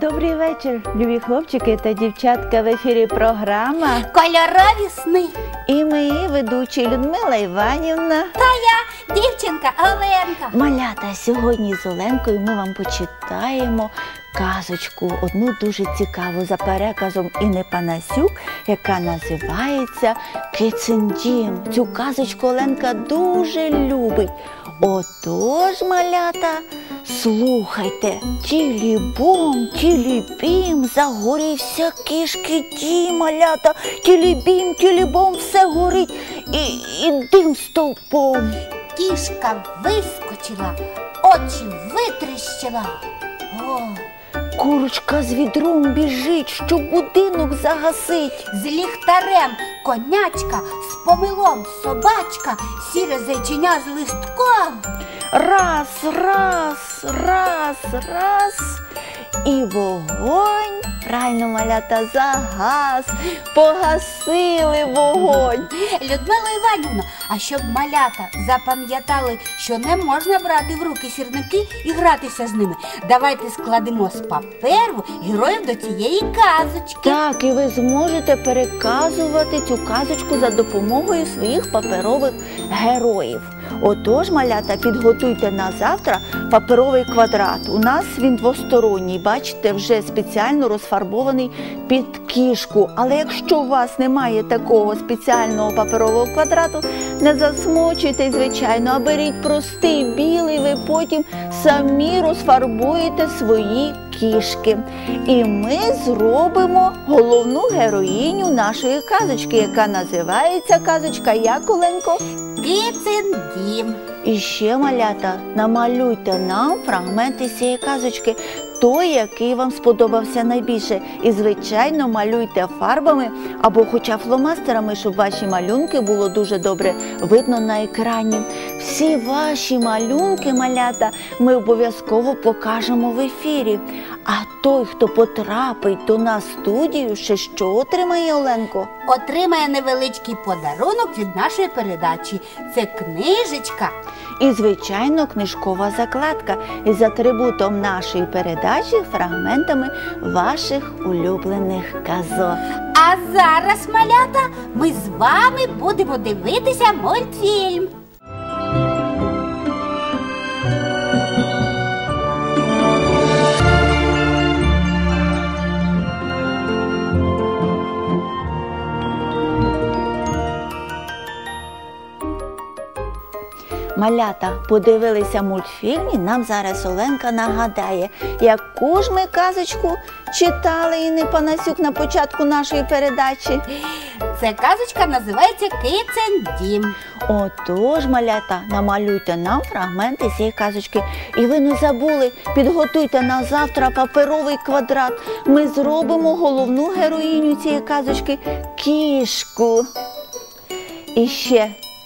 Добрий вечір, любі хлопчики та дівчатка. В ефірі програма. Кольорові сни. І ми, ведучі Людмила Іванівна. Та я, дівчинка Оленка. Малята, сьогодні з Оленкою ми вам почитаємо казочку, одну дуже цікаву за переказом Інни Панасюк, яка називається Кицин дім. Цю казочку Оленка дуже любить. Отож, малята, слухайте, тілі-бом, тілі-бім, загорівся кішки дім, малята, тілі-бім, все горить і, і дим стовпом. Кішка вискочила, очі витріщила. О, Курочка з відром біжить, щоб будинок загасить. з ліхтарем конячка, з помилом собачка, сіре зайчиня з листком. Раз, раз, раз, раз. І вогонь, правильно малята, загас, погасили вогонь. Людмила Іванівна, а щоб малята запам'ятали, що не можна брати в руки сірники і гратися з ними, давайте складемо з паперу героїв до цієї казочки. Так, і ви зможете переказувати цю казочку за допомогою своїх паперових героїв. Отож, малята, підготуйте на завтра паперовий квадрат. У нас він двосторонній, бачите, вже спеціально розфарбований під кішку. Але якщо у вас немає такого спеціального паперового квадрату, не засмочуйте, звичайно, а беріть простий білий, ви потім самі розфарбуєте свої кішки. І ми зробимо головну героїню нашої казочки, яка називається казочка як Оленко. Кицин дім. І ще малята, намалюйте нам фрагменти цієї казочки, той, який вам сподобався найбільше. І, звичайно, малюйте фарбами або хоча фломастерами, щоб ваші малюнки було дуже добре видно на екрані. Всі ваші малюнки, малята, ми обов'язково покажемо в ефірі. А той, хто потрапить до нас в студію, ще що отримає Оленко? Отримає невеличкий подарунок від нашої передачі. Це книжечка. І, звичайно, книжкова закладка із атрибутом нашої передачі, фрагментами ваших улюблених казок. А зараз, малята, ми з вами будемо дивитися мультфільм. Малята подивилися мультфільм і нам зараз Оленка нагадає, яку ж ми казочку читали і не Панасюк на початку нашої передачі. Це казочка називається Кицин дім. Отож, малята, намалюйте нам фрагменти цієї казочки. І ви не забули, підготуйте на завтра паперовий квадрат. Ми зробимо головну героїню цієї казочки кішку. І ще